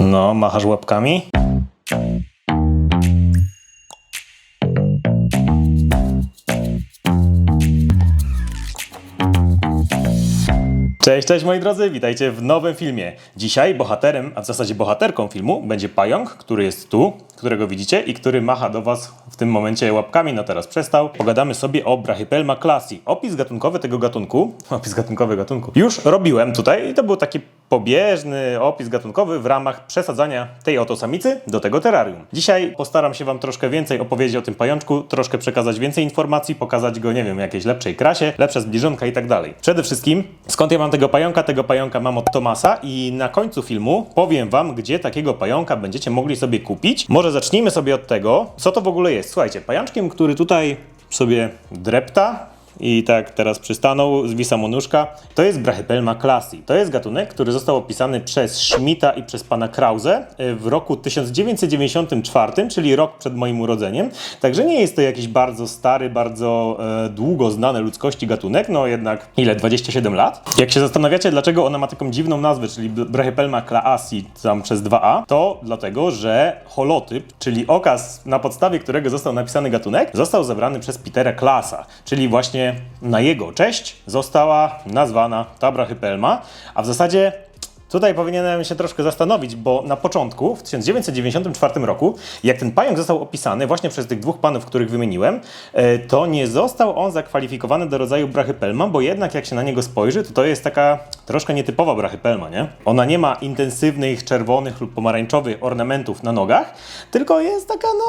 No, machasz łapkami. Cześć, cześć moi drodzy, witajcie w nowym filmie. Dzisiaj bohaterem, a w zasadzie bohaterką filmu będzie pająk, który jest tu, którego widzicie i który macha do was w tym momencie łapkami, no teraz przestał. Pogadamy sobie o Brachypelma classi. Opis gatunkowy tego gatunku, opis gatunkowy gatunku, już robiłem tutaj i to był taki pobieżny opis gatunkowy w ramach przesadzania tej oto samicy do tego terrarium. Dzisiaj postaram się wam troszkę więcej opowiedzieć o tym pajączku, troszkę przekazać więcej informacji, pokazać go, nie wiem, jakiejś lepszej krasie, lepsza zbliżonka i tak dalej. Przede wszystkim, skąd ja mam tego pająka? Tego pająka mam od Tomasa i na końcu filmu powiem wam, gdzie takiego pająka będziecie mogli sobie kupić. Może zacznijmy sobie od tego, co to w ogóle jest. Słuchajcie, pajączkiem, który tutaj sobie drepta, i tak teraz przystanął, zwisa mu nóżka. To jest Brachypelma classi. To jest gatunek, który został opisany przez Schmidta i przez pana Krause y, w roku 1994, czyli rok przed moim urodzeniem. Także nie jest to jakiś bardzo stary, bardzo e, długo znany ludzkości gatunek, no jednak ile, 27 lat? Jak się zastanawiacie, dlaczego ona ma taką dziwną nazwę, czyli Brachypelma classi, tam przez 2a, to dlatego, że holotyp, czyli okaz, na podstawie którego został napisany gatunek, został zebrany przez Petera Klasa, czyli właśnie na jego cześć została nazwana ta brachypelma, a w zasadzie Tutaj powinienem się troszkę zastanowić, bo na początku, w 1994 roku, jak ten pająk został opisany właśnie przez tych dwóch panów, których wymieniłem, e, to nie został on zakwalifikowany do rodzaju brachypelma, bo jednak jak się na niego spojrzy, to to jest taka troszkę nietypowa brachypelma, nie? Ona nie ma intensywnych czerwonych lub pomarańczowych ornamentów na nogach, tylko jest taka, no,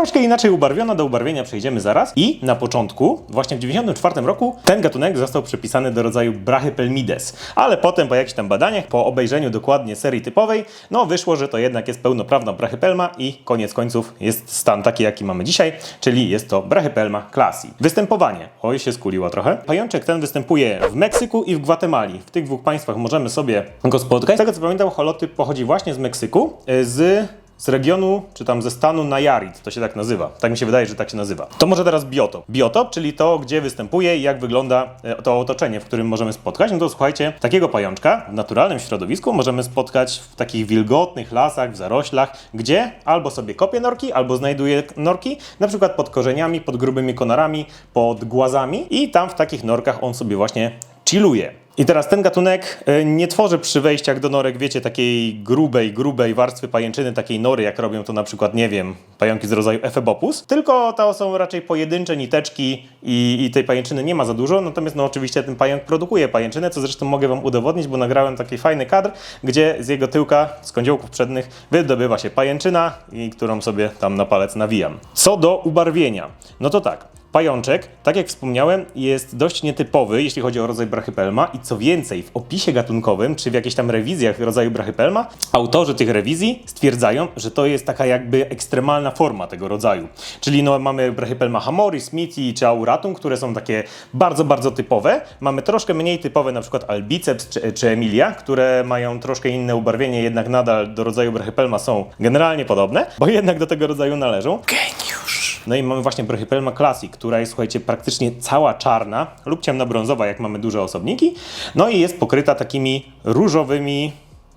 troszkę inaczej ubarwiona, do ubarwienia przejdziemy zaraz. I na początku, właśnie w 1994 roku, ten gatunek został przypisany do rodzaju Brachypelmides. Ale potem po jakichś tam badaniach, po obejrzeniu dokładnie serii typowej, no wyszło, że to jednak jest pełnoprawna Brachypelma i koniec końców jest stan taki, jaki mamy dzisiaj, czyli jest to Brachypelma classi. Występowanie. Oj, się skuliła trochę. Pajączek ten występuje w Meksyku i w Gwatemali. W tych dwóch państwach możemy sobie go spotkać. Z tego co pamiętam, holotyp pochodzi właśnie z Meksyku, y, z z regionu, czy tam ze stanu Nayarit, to się tak nazywa. Tak mi się wydaje, że tak się nazywa. To może teraz biotop. Biotop, czyli to, gdzie występuje i jak wygląda e, to otoczenie, w którym możemy spotkać. No to słuchajcie, takiego pajączka w naturalnym środowisku możemy spotkać w takich wilgotnych lasach, w zaroślach, gdzie albo sobie kopie norki, albo znajduje norki, na przykład pod korzeniami, pod grubymi konarami, pod głazami i tam w takich norkach on sobie właśnie chilluje. I teraz ten gatunek e, nie tworzy przy wejściach do norek, wiecie, takiej grubej, grubej warstwy pajęczyny, takiej nory, jak robią to na przykład, nie wiem, pająki z rodzaju Ephebopus, tylko to są raczej pojedyncze niteczki i, i tej pajęczyny nie ma za dużo, natomiast no oczywiście ten pająk produkuje pajęczynę, co zresztą mogę Wam udowodnić, bo nagrałem taki fajny kadr, gdzie z jego tyłka, z kądziołków przednych wydobywa się pajęczyna, i którą sobie tam na palec nawijam. Co do ubarwienia, no to tak, Pajączek, tak jak wspomniałem, jest dość nietypowy, jeśli chodzi o rodzaj brachypelma i co więcej, w opisie gatunkowym, czy w jakichś tam rewizjach rodzaju brachypelma, autorzy tych rewizji stwierdzają, że to jest taka jakby ekstremalna forma tego rodzaju. Czyli no, mamy brachypelma hamori, smithi czy auratum, które są takie bardzo, bardzo typowe. Mamy troszkę mniej typowe, na przykład albiceps czy, czy emilia, które mają troszkę inne ubarwienie, jednak nadal do rodzaju brachypelma są generalnie podobne, bo jednak do tego rodzaju należą. Geniusz! No i mamy właśnie Brachypelma Classic, która jest, słuchajcie, praktycznie cała czarna lub ciemnobrązowa, jak mamy duże osobniki. No i jest pokryta takimi różowymi,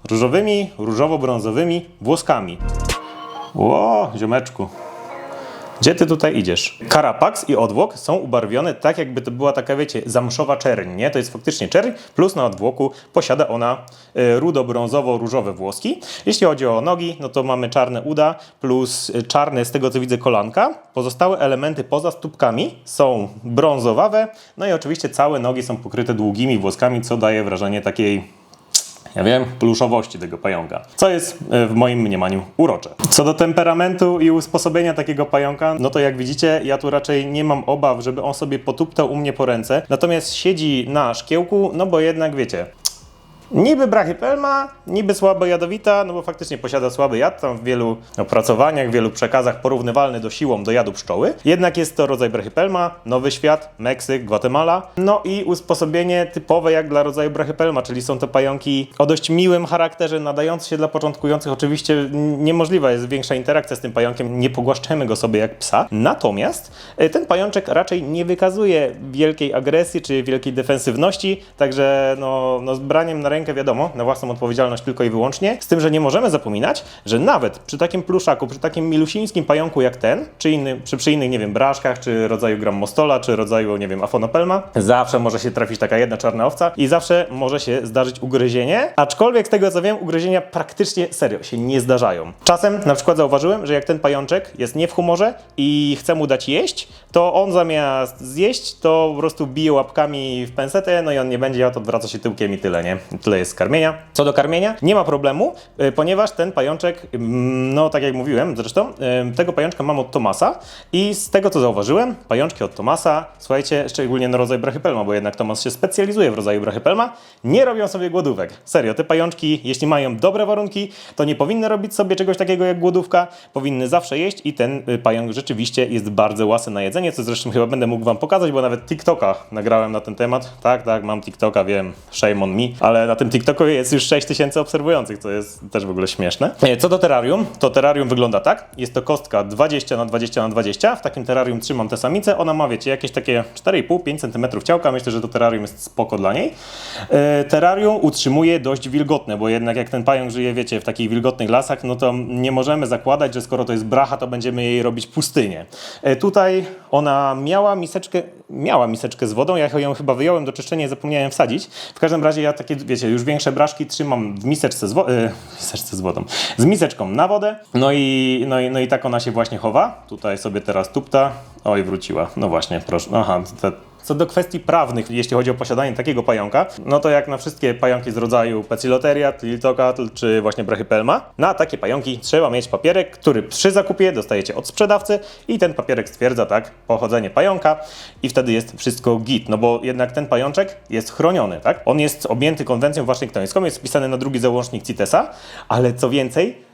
różowymi, różowo-brązowymi włoskami. Ło, ziomeczku. Gdzie ty tutaj idziesz? Karapax i odwłok są ubarwione tak, jakby to była taka, wiecie, zamszowa czerń, nie? To jest faktycznie czerń, plus na odwłoku posiada ona y, rudo-brązowo-różowe włoski. Jeśli chodzi o nogi, no to mamy czarne uda, plus y, czarne, z tego co widzę, kolanka. Pozostałe elementy poza stópkami są brązowawe, no i oczywiście całe nogi są pokryte długimi włoskami, co daje wrażenie takiej ja wiem, pluszowości tego pająka, co jest e, w moim mniemaniu urocze. Co do temperamentu i usposobienia takiego pająka, no to jak widzicie, ja tu raczej nie mam obaw, żeby on sobie potuptał u mnie po ręce, natomiast siedzi na szkiełku, no bo jednak wiecie, Niby brachypelma, niby słabo jadowita, no bo faktycznie posiada słaby jad, tam w wielu opracowaniach, w wielu przekazach porównywalny do siłą do jadu pszczoły. Jednak jest to rodzaj brachypelma, Nowy Świat, Meksyk, Gwatemala. No i usposobienie typowe jak dla rodzaju brachypelma, czyli są to pająki o dość miłym charakterze, nadające się dla początkujących. Oczywiście niemożliwa jest większa interakcja z tym pająkiem, nie pogłaszczemy go sobie jak psa. Natomiast e, ten pajączek raczej nie wykazuje wielkiej agresji czy wielkiej defensywności, także no, no z braniem na rękę rękę, wiadomo, na własną odpowiedzialność tylko i wyłącznie. Z tym, że nie możemy zapominać, że nawet przy takim pluszaku, przy takim milusińskim pająku jak ten, czy inny, przy, innych, nie wiem, braszkach, czy rodzaju grammostola, czy rodzaju, nie wiem, afonopelma, zawsze może się trafić taka jedna czarna owca i zawsze może się zdarzyć ugryzienie, aczkolwiek z tego co wiem, ugryzienia praktycznie serio się nie zdarzają. Czasem na przykład zauważyłem, że jak ten pajączek jest nie w humorze i chce mu dać jeść, to on zamiast zjeść, to po prostu bije łapkami w pensetę, no i on nie będzie jadł, odwraca się tyłkiem i tyle, nie? Tyle jest karmienia. Co do karmienia, nie ma problemu, y, ponieważ ten pajączek, mm, no tak jak mówiłem zresztą, y, tego pajączka mam od Tomasa i z tego co zauważyłem, pajączki od Tomasa, słuchajcie, szczególnie na rodzaj brachypelma, bo jednak Tomas się specjalizuje w rodzaju brachypelma, nie robią sobie głodówek. Serio, te pajączki, jeśli mają dobre warunki, to nie powinny robić sobie czegoś takiego jak głodówka, powinny zawsze jeść i ten y, pająk rzeczywiście jest bardzo łasy na jedzenie, co zresztą chyba będę mógł wam pokazać, bo nawet TikToka nagrałem na ten temat. Tak, tak, mam TikToka, wiem, shame on me, ale na tym TikToku jest już 6000 obserwujących, co jest też w ogóle śmieszne. E, Co do terrarium, to terrarium wygląda tak. Jest to kostka 20 na 20 na 20. W takim terrarium trzymam tę samicę. Ona ma, wiecie, jakieś takie 4,5-5 cm ciałka. Myślę, że to terrarium jest spoko dla niej. E, terrarium utrzymuje dość wilgotne, bo jednak jak ten pająk żyje, wiecie, w takich wilgotnych lasach, no to nie możemy zakładać, że skoro to jest bracha, to będziemy jej robić pustynię. E, tutaj ona miała miseczkę, miała miseczkę z wodą, ja ją chyba wyjąłem do czyszczenia i zapomniałem wsadzić. W każdym razie ja takie, wiecie, już większe braszki trzymam w miseczce z, wo- e, miseczce z wodą, z miseczką na wodę, no i, no, i, no i tak ona się właśnie chowa. Tutaj sobie teraz tupta, oj wróciła, no właśnie, proszę, aha, te, co do kwestii prawnych, jeśli chodzi o posiadanie takiego pająka, no to jak na wszystkie pająki z rodzaju Peciloteria, Tiltocatl czy właśnie Brachypelma, na takie pająki trzeba mieć papierek, który przy zakupie dostajecie od sprzedawcy i ten papierek stwierdza tak pochodzenie pająka i wtedy jest wszystko git, no bo jednak ten pajączek jest chroniony, tak? On jest objęty konwencją waszyngtońską, jest wpisany na drugi załącznik CITES-a, ale co więcej,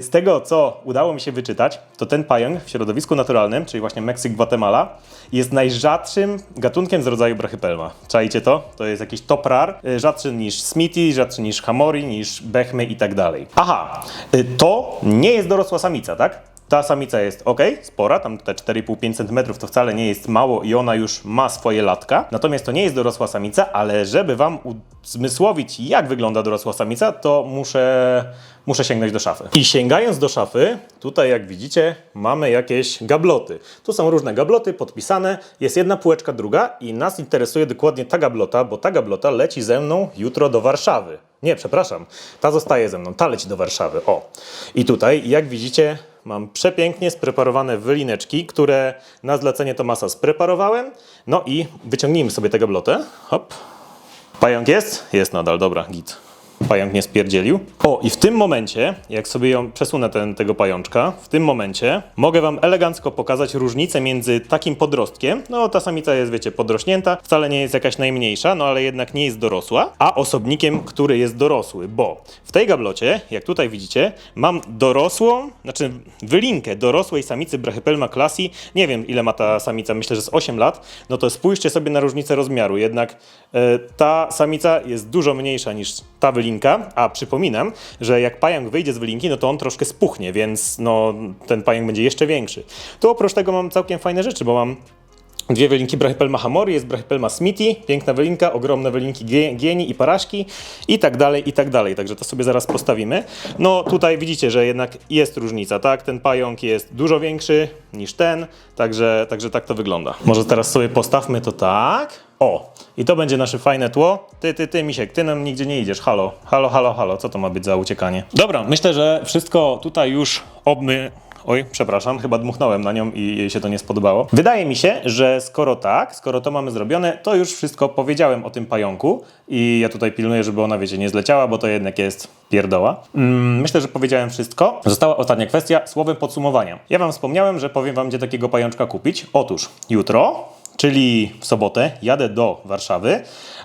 Z tego, co udało mi się wyczytać, to ten pająk w środowisku naturalnym, czyli właśnie Meksyk, Guatemala, jest najrzadszym gatunkiem z rodzaju Brachypelma. Czajcie to? To jest jakiś top rar, yy, rzadszy niż Smithy, rzadszy niż Hamori, niż Bechmy i tak dalej. Aha, yy, to nie jest dorosła samica, tak? Ta samica jest ok, spora, tam te 4,5-5 cm to wcale nie jest mało i ona już ma swoje latka. Natomiast to nie jest dorosła samica, ale żeby wam uzmysłowić, jak wygląda dorosła samica, to muszę, muszę sięgnąć do szafy. I sięgając do szafy, tutaj jak widzicie, mamy jakieś gabloty. Tu są różne gabloty podpisane, jest jedna półeczka, druga i nas interesuje dokładnie ta gablota, bo ta gablota leci ze mną jutro do Warszawy. Nie, przepraszam, ta zostaje ze mną, ta leci do Warszawy. O. I tutaj, jak widzicie, Mam przepięknie spreparowane wylineczki, które na zlecenie Tomasa spreparowałem. No i wyciągnijmy sobie tę gablotę. Hop. Pająk jest? Jest nadal, dobra, git. Pająk nie spierdzielił. O, i w tym momencie, jak sobie ją przesunę ten, tego pajączka, w tym momencie mogę Wam elegancko pokazać różnicę między takim podrostkiem, no ta samica jest, wiecie, podrośnięta, wcale nie jest jakaś najmniejsza, no ale jednak nie jest dorosła, a osobnikiem, który jest dorosły, bo w tej gablocie, jak tutaj widzicie, mam dorosłą, znaczy wylinkę dorosłej samicy Brachypelma classy, nie wiem ile ma ta samica, myślę, że z 8 lat, no to spójrzcie sobie na różnicę rozmiaru, jednak e, ta samica jest dużo mniejsza niż ta wylinka, a przypominam, że jak pająk wyjdzie z wylinki, no to on troszkę spuchnie, więc no, ten pająk będzie jeszcze większy. Tu oprócz tego mam całkiem fajne rzeczy, bo mam Dwie wylinki Brachypelma hamori, jest Brachypelma smithy, piękna wylinka, ogromne wylinki gie- gieni i paraszki i tak dalej, i tak dalej. Także to sobie zaraz postawimy. No tutaj widzicie, że jednak jest różnica, tak? Ten pająk jest dużo większy niż ten, także, także tak to wygląda. Może teraz sobie postawmy to tak. O, i to będzie nasze fajne tło. Ty, ty, ty, Misiek, ty nam nigdzie nie idziesz. Halo, halo, halo, halo. Co to ma być za uciekanie? Dobra, myślę, że wszystko tutaj już obmy... Oj, przepraszam, chyba dmuchnąłem na nią i jej się to nie spodobało. Wydaje mi się, że skoro tak, skoro to mamy zrobione, to już wszystko powiedziałem o tym pająku i ja tutaj pilnuję, żeby ona, wiecie, nie zleciała, bo to jednak jest pierdoła. Mm, myślę, że powiedziałem wszystko. Została ostatnia kwestia, słowem podsumowania. Ja wam wspomniałem, że powiem wam, gdzie takiego pajączka kupić. Otóż jutro czyli w sobotę, jadę do Warszawy,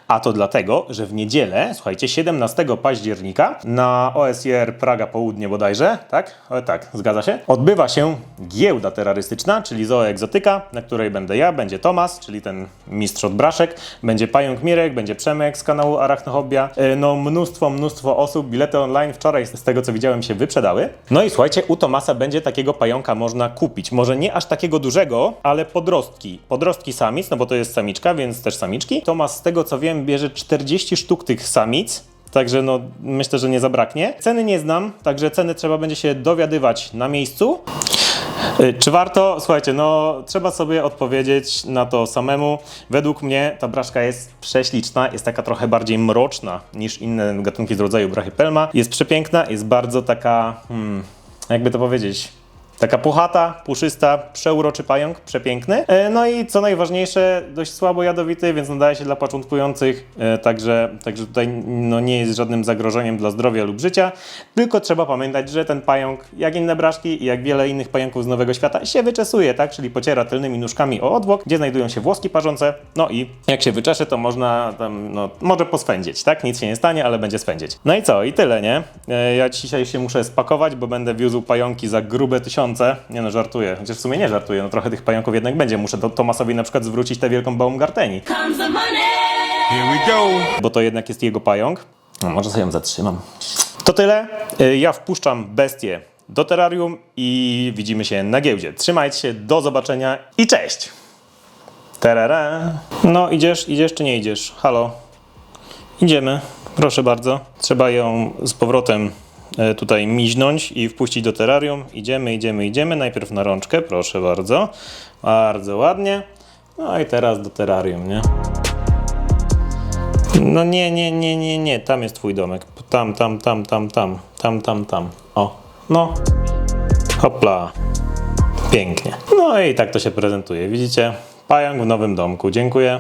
a to dlatego, że w niedzielę, słuchajcie, 17 października na OSR Praga Południe bodajże, tak? O, tak, zgadza się? Odbywa się giełda terrorystyczna, czyli zooegzotyka, na której będę ja, będzie Tomas, czyli ten mistrz od braszek, będzie Pająk Mirek, będzie Przemek z kanału Arachnohobia, E, no mnóstwo, mnóstwo osób, bilety online wczoraj z tego co widziałem się wyprzedały. No i słuchajcie, u Tomasa będzie takiego pająka można kupić, może nie aż takiego dużego, ale podrostki, podrostki samic, no bo to jest samiczka, więc też samiczki. Tomas z tego co wiem bierze 40 sztuk tych samic, Także no, myślę, że nie zabraknie. Ceny nie znam, także ceny trzeba będzie się dowiadywać na miejscu. Y, Czy warto? Słuchajcie, no trzeba sobie odpowiedzieć na to samemu. Według mnie ta braszka jest prześliczna, jest taka trochę bardziej mroczna niż inne gatunki z rodzaju brachypelma. Jest przepiękna, jest bardzo taka, hmm, jakby to powiedzieć, Taka puchata, puszysta, przeuroczy pająk, przepiękny. E, No i co najważniejsze, dość słabo jadowity, więc nadaje się dla początkujących, e, także, także tutaj no, nie jest żadnym zagrożeniem dla zdrowia lub życia. Tylko trzeba pamiętać, że ten pająk, jak inne braszki i jak wiele innych pająków z Nowego Świata, się wyczesuje, tak? Czyli pociera tylnymi nóżkami o odwłok, gdzie znajdują się włoski parzące. No i jak się wyczesze, to można tam, no, może poswędzić, tak? Nic się nie stanie, ale będzie swędzić. No i co? I tyle, nie? E, Ja dzisiaj się muszę spakować, bo będę wiózł pająki za grube tysiące. Nie no, żartuję. Chociaż w sumie nie żartuję, no trochę tych pająków jednak będzie. Muszę to Tomasowi na przykład zwrócić tę wielką Baumgarteni, comes the money. Here we go. bo to jednak jest jego pająk. No, może sobie ją zatrzymam. To tyle. E, Ja wpuszczam bestię do terrarium i widzimy się na giełdzie. Trzymajcie się, do zobaczenia i cześć! Terere. No, idziesz, idziesz czy nie idziesz? Halo? Idziemy, proszę bardzo. Trzeba ją z powrotem tutaj miźnąć i wpuścić do terrarium. Idziemy, idziemy, idziemy. Najpierw na rączkę, proszę bardzo. Bardzo ładnie. No i teraz do terrarium, nie? No nie, nie, nie, nie, nie. Tam jest twój domek. Tam, tam, tam, tam, tam. Tam, tam, tam. O, no. Hopla. Pięknie. No i tak to się prezentuje. Widzicie? Pająk w nowym domku. Dziękuję.